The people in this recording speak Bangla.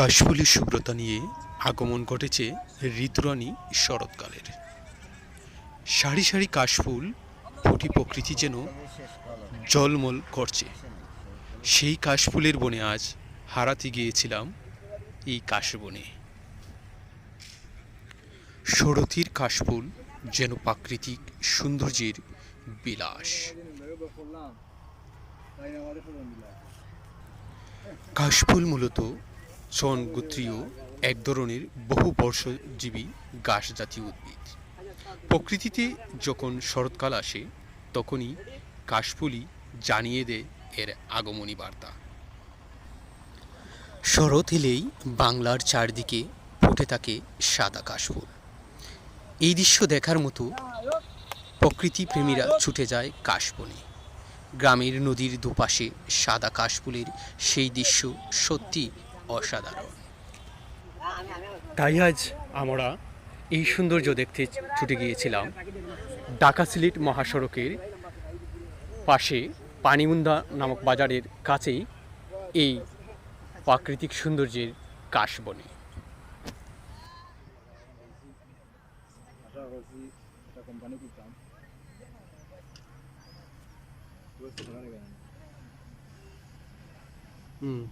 কাশফুলের শুভ্রতা নিয়ে আগমন ঘটেছে ঋতুরানী শরৎকালের। সারি সারি কাশফুল ফুটি প্রকৃতি যেন জলমল করছে। সেই কাশফুলের বনে আজ হারাতে গিয়েছিলাম এই কাশবনে। শরতির কাশফুল যেন প্রাকৃতিক সৌন্দর্যের বিলাস। কাশফুল মূলত চন গোত্রীয় এক ধরনের বহু বর্ষজীবী গাছ জাতীয় উদ্ভিদ। প্রকৃতিতে যখন শরৎকাল আসে, তখনই কাশফুলই জানিয়ে দেয় এর আগমনী বার্তা। শরৎ এলেই বাংলার চারদিকে ফুটে থাকে সাদা কাশফুল। এই দৃশ্য দেখার মতো প্রকৃতি প্রেমীরা ছুটে যায় কাশবনে। গ্রামের নদীর দুপাশে সাদা কাশফুলের সেই দৃশ্য সত্যি অসাধারণ। তাই আজ আমরা এই সৌন্দর্য দেখতে ছুটে গিয়েছিলাম ঢাকা সিলেট মহাসড়কের পাশে পানিমুন্দা নামক বাজারের কাছেই এই প্রাকৃতিক সৌন্দর্যের কাশবনে। হুম।